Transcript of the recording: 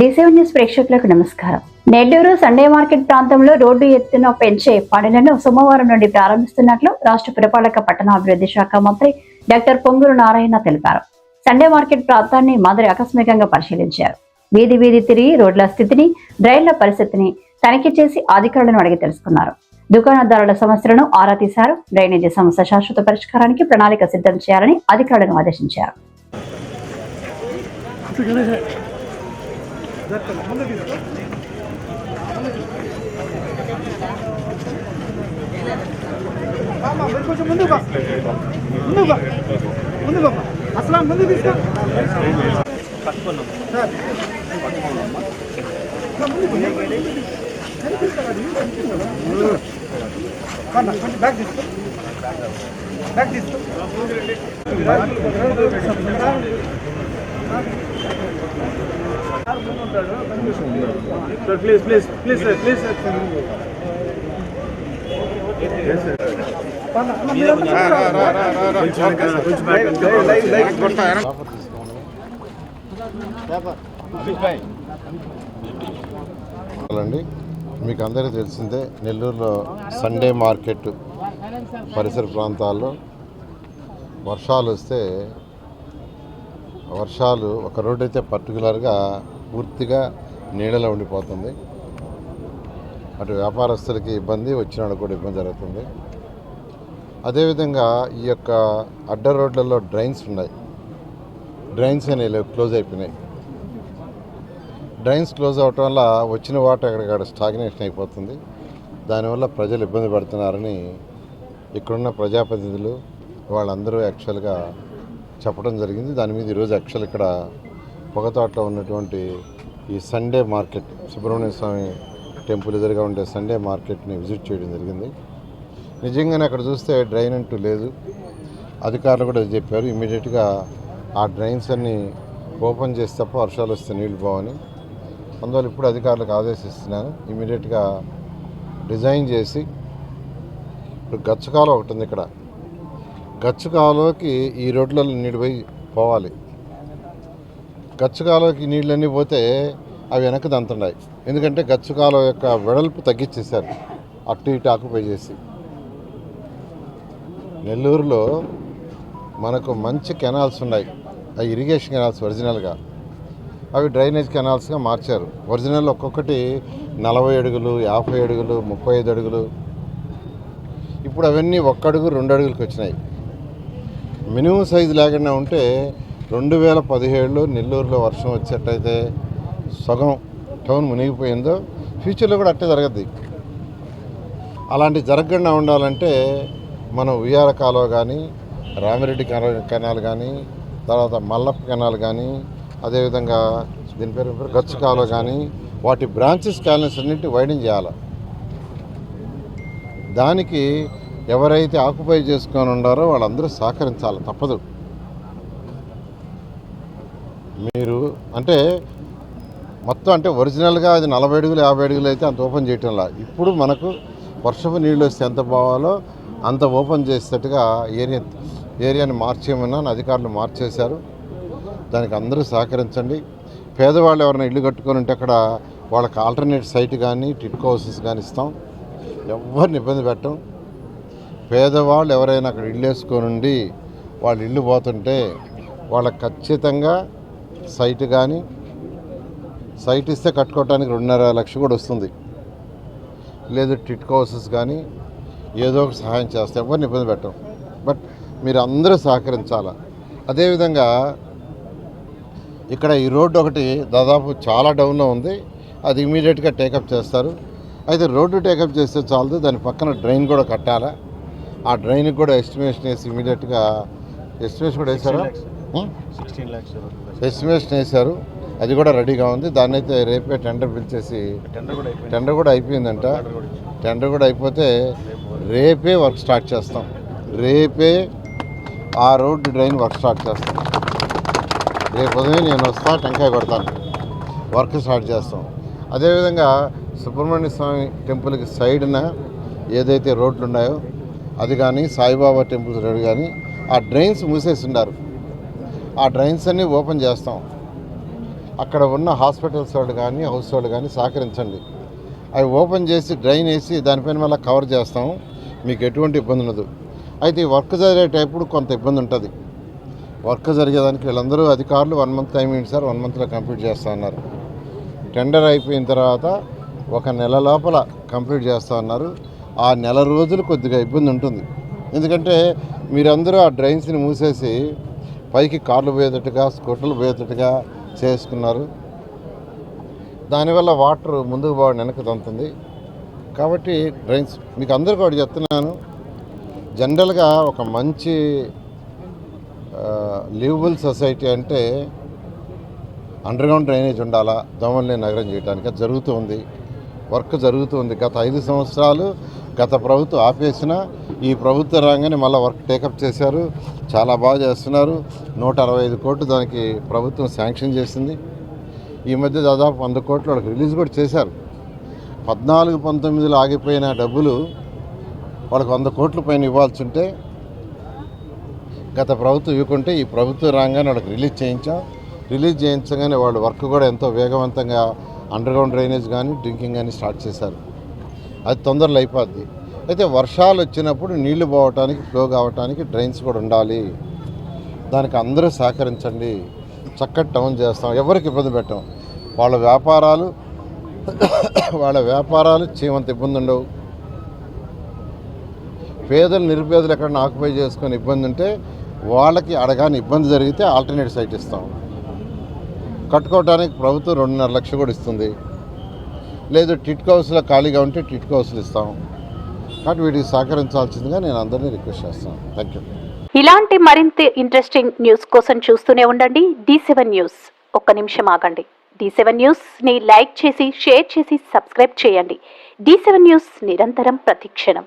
డిసివన్ news ప్రేక్షకులకు నమస్కారం. Nellore Sunday market ప్రాంతంలో రోడ్డు ఎత్తున పెంచే పనులను సోమవారం నుండి ప్రారంభిస్తున్నట్లు రాష్ట్ర పురపాలక పట్టణాభివృద్ధి శాఖ మంత్రి డాక్టర్ పొంగూరు నారాయణ తెలిపారు. సండే మార్కెట్ ప్రాంతాన్ని మంత్రి ఆకస్మికంగా పరిశీలించారు. వీధి వీధి తిరిగి రోడ్ల స్థితిని డ్రైన్ల పరిస్థితిని తనిఖీ చేసి అధికారులను అడిగి తెలుసుకున్నారు. దుకాణదారుల సమస్యలను ఆరా తీశారు. డ్రైనేజీ సమస్య శాశ్వత పరిష్కారానికి ప్రణాళిక సిద్ధం చేయాలని అధికారులను ఆదేశించారు. కొంచెం ముందుకు బా. ముందుకు బా. అసలు ముందు తీసుకో సార్. బ్యాగ్ తీసుకో బ్యాగ్ తీసుకో please please please sir please sir back అండి మీకు అందరికీ తెలిసిందే నెల్లూరులో సండే మార్కెట్ పరిసర ప్రాంతాల్లో వర్షాలు వస్తే వర్షాలు ఒక రోడ్ అయితే పర్టికులర్గా పూర్తిగా నీడలో ఉండిపోతుంది. అటు వ్యాపారస్తులకి ఇబ్బంది వచ్చిన వాళ్ళకి కూడా ఇబ్బంది జరుగుతుంది. అదేవిధంగా ఈ యొక్క అడ్డ రోడ్లలో డ్రైన్స్ ఉన్నాయి. డ్రైన్స్ అనేవి క్లోజ్ అయిపోయినాయి. డ్రైన్స్ క్లోజ్ అవటం వల్ల వచ్చిన వాటర్ అక్కడికక్కడ స్టాగ్నేషన్ అయిపోతుంది. దానివల్ల ప్రజలు ఇబ్బంది పడుతున్నారని ఇక్కడున్న ప్రజాప్రతినిధులు వాళ్ళందరూ యాక్చువల్గా చెప్పడం జరిగింది. దాని మీద ఈరోజు యాక్చువల్ ఇక్కడ పొగతోటలో ఉన్నటువంటి ఈ Sunday market Subrahmanya Swami temple ఎదురుగా ఉండే సండే మార్కెట్ని విజిట్ చేయడం జరిగింది. నిజంగానే అక్కడ చూస్తే డ్రైన్ అంటూ లేదు. అధికారులు కూడా చెప్పారు ఇమీడియట్గా ఆ డ్రైన్స్ అన్ని ఓపెన్ చేసి తప్ప వర్షాలు వస్తే నీళ్ళు పోవని. అందువల్ల ఇప్పుడు అధికారులకు ఆదేశిస్తున్నాను ఇమీడియట్గా డిజైన్ చేసి ఇప్పుడు గచ్చకాలం ఒకటి ఉంది ఇక్కడ. గచ్చకాలోకి ఈ రోడ్లలో నీళ్ళు పోయి పోవాలి. గచ్చకాలోకి నీళ్ళన్నీ పోతే అవి వెనక్కి దంతున్నాయి. ఎందుకంటే గచ్చకాలం యొక్క వెడల్పు తగ్గించేశారు. అటు ఇటు ఆకుపై చేసి. నెల్లూరులో మనకు మంచి కెనాల్స్ ఉన్నాయి. అవి ఇరిగేషన్ కెనాల్స్ ఒరిజినల్గా. అవి డ్రైనేజ్ కెనాల్స్గా మార్చారు. ఒరిజినల్ ఒక్కొక్కటి నలభై అడుగులు యాభై అడుగులు ముప్పై ఐదు అడుగులు. ఇప్పుడు అవన్నీ ఒక్క అడుగు రెండు అడుగులకు వచ్చినాయి. మినిమం సైజు లేకుండా ఉంటే రెండు వేల పదిహేడులో నెల్లూరులో వర్షం వచ్చేటైతే సగం టౌన్ మునిగిపోయిందో ఫ్యూచర్లో కూడా అట్టే జరగద్ది అలాంటి జరగకుండా ఉండాలంటే మనం ఉయ్యాల కాలువ కానీ రామిరెడ్డి కెనాల్ కెనాల్ కానీ తర్వాత మల్లప్ప కెనాల్ కానీ అదేవిధంగా దీని పేరు పేరు? గచ్చు కాలువ కానీ వాటి బ్రాంచెస్ క్యాలెన్స్ అన్నింటి వైడింగ్ చేయాలి దానికి ఎవరైతే ఆక్యుపై చేసుకొని ఉండారో వాళ్ళందరూ సహకరించాలి తప్పదు మీరు అంటే మొత్తం అంటే ఒరిజినల్గా అది నలభై అడుగులు యాభై అడుగులు అయితే అంత ఓపెన్ చేయటంలా. ఇప్పుడు మనకు వర్షపు నీళ్ళు వస్తే ఎంత పోవాలో అంత ఓపెన్ చేసేటట్టుగా ఏరియా ఏరియాని మార్చేయమని అధికారులు మార్చేశారు. దానికి అందరూ సహకరించండి. పేదవాళ్ళు ఎవరైనా ఇల్లు కట్టుకొని ఉంటే అక్కడ వాళ్ళకి ఆల్టర్నేట్ సైట్ కానీ టిట్కో హౌసెస్ కానీ ఇస్తాం. ఎవరిని ఇబ్బంది పెట్టం. పేదవాళ్ళు ఎవరైనా అక్కడ ఇల్లు వేసుకొని ఉండి వాళ్ళు ఇల్లు పోతుంటే వాళ్ళకి ఖచ్చితంగా సైట్ కానీ సైట్ ఇస్తే కట్టుకోవడానికి రెండున్నర లక్ష కూడా వస్తుంది. లేదు టిట్కో హౌసెస్ కానీ ఏదో ఒకటి సహాయం చేస్తే ఎవరిని ఇబ్బంది పెట్టం. బట్ మీరు అందరూ సహకరించాలి? అదేవిధంగా ఇక్కడ ఈ రోడ్డు ఒకటి దాదాపు చాలా డౌన్లో ఉంది. అది ఇమీడియట్గా టేకప్ చేస్తారు. అయితే రోడ్డు టేకప్ చేస్తే చాలదు. దాని పక్కన డ్రైన్ కూడా కట్టాలా? ఆ డ్రైన్కి కూడా ఎస్టిమేషన్ వేసి ఇమీడియట్గా ఎస్టిమేషన్ కూడా వేశారా ఉం? సిక్స్టీన్ ల్యాక్స్ ఎస్టిమేషన్ వేశారు అది కూడా రెడీగా ఉంది. దాన్ని అయితే రేపే టెండర్ పిలిచేసి టెండర్ కూడా అయిపోయింది. టెండర్ కూడా అయిపోయిందంట. టెండర్ కూడా అయిపోతే రేపే వర్క్ స్టార్ట్ చేస్తాం. రేపే ఆ రోడ్డు డ్రైన్ వర్క్ స్టార్ట్ చేస్తాం. రేపు ఉదయం నేను వస్తా టెంకాయ కొడతాను. వర్క్ స్టార్ట్ చేస్తాం. అదేవిధంగా సుబ్రహ్మణ్య స్వామి టెంపుల్కి సైడ్న ఏదైతే రోడ్లు ఉన్నాయో అది కానీ సాయిబాబా టెంపుల్ రోడ్ కానీ ఆ డ్రైన్స్ మూసేసి ఉన్నారు. ఆ డ్రైన్స్ అన్నీ ఓపెన్ చేస్తాం. అక్కడ ఉన్న హాస్పిటల్స్ వాళ్ళు కానీ హౌస్ వాళ్ళు కానీ సహకరించండి. అవి ఓపెన్ చేసి డ్రైన్ వేసి దానిపైన మళ్ళీ కవర్ చేస్తాం. మీకు ఎటువంటి ఇబ్బంది ఉండదు. అయితే ఈ వర్క్ జరిగేటప్పుడు కొంత ఇబ్బంది ఉంటుంది. వర్క్ జరిగేదానికి వీళ్ళందరూ అధికారులు వన్ మంత్ టైం ఏంటి సార్ వన్ మంత్లో కంప్లీట్ చేస్తా అన్నారు. టెండర్ అయిపోయిన తర్వాత ఒక నెల లోపల కంప్లీట్ చేస్తా అన్నారు. ఆ నెల రోజులు కొద్దిగా ఇబ్బంది ఉంటుంది. ఎందుకంటే మీరందరూ ఆ డ్రైన్స్ని మూసేసి పైకి కార్లు పోయేటట్టుగా స్కూటర్లు పోయేటట్టుగా చేసుకున్నారు. దానివల్ల వాటర్ ముందుకు బాగా వెనక్కి తంతుంది. కాబట్టి డ్రైన్స్ మీకు అందరికీ ఒకటి చెప్తున్నాను. జనరల్గా ఒక మంచి లివబుల్ సొసైటీ అంటే అండర్గ్రౌండ్ డ్రైనేజ్ ఉండాలా? దోమల్ని నగరం చేయడానికి అది జరుగుతూ ఉంది. వర్క్ జరుగుతుంది గత ఐదు సంవత్సరాలు గత ప్రభుత్వం ఆపేసిన ఈ ప్రభుత్వ రంగాన్ని మళ్ళీ వర్క్ టేకప్ చేశారు. చాలా బాగా చేస్తున్నారు. నూట అరవై ఐదు కోట్లు దానికి ప్రభుత్వం శాంక్షన్ చేసింది. ఈ మధ్య దాదాపు వంద కోట్లు వాళ్ళకి రిలీజ్ కూడా చేశారు. పద్నాలుగు పంతొమ్మిదిలో ఆగిపోయిన డబ్బులు వాళ్ళకి వంద కోట్ల పైన ఇవ్వాల్సి ఉంటే గత ప్రభుత్వం ఇవ్వకుంటే ఈ ప్రభుత్వం రాగానే వాళ్ళకి రిలీజ్ చేయించాం. రిలీజ్ చేయించగానే వాళ్ళు వర్క్ కూడా ఎంతో వేగవంతంగా అండర్గ్రౌండ్ డ్రైనేజ్ కానీ డ్రింకింగ్ కానీ స్టార్ట్ చేశారు. అది తొందరలో అయిపోద్ది. అయితే వర్షాలు వచ్చినప్పుడు నీళ్ళు పోవటానికి ఫ్లో కావటానికి డ్రైన్స్ కూడా ఉండాలి. దానికి అందరూ సహకరించండి. చక్కటి టౌన్ చేస్తాం. ఎవరికి ఇబ్బంది పెట్టాం. వాళ్ళ వ్యాపారాలు వాళ్ళ వ్యాపారాలు చేయమంత ఇబ్బంది ఉండవు. పేదలు నిరుపేదలు ఎక్కడైనా ఆక్యుపై చేసుకొని ఇబ్బంది ఉంటే వాళ్ళకి అడగాని ఇబ్బంది జరిగితే ఆల్టర్నేట్ సైట్ ఇస్తాం. కట్టుకోవడానికి ప్రభుత్వం రెండున్నర లక్షలు కూడా ఇస్తుంది. లేదు టిట్ హౌస్లో ఖాళీగా ఉంటే టిట్ హౌస్లు ఇస్తాం కాబట్టి వీటికి సహకరించాల్సిందిగా నేను అందరినీ రిక్వెస్ట్ చేస్తాను థ్యాంక్ యూ ఇలాంటి మరింత ఇంట్రెస్టింగ్ న్యూస్ కోసం చూస్తూనే ఉండండి. డి సెవెన్ న్యూస్ ఒక్క నిమిషం ఆగండి. డి సెవెన్ న్యూస్ని లైక్ చేసి షేర్ చేసి సబ్స్క్రైబ్ చేయండి. డి సెవెన్ న్యూస్ నిరంతరం ప్రతిక్షణం.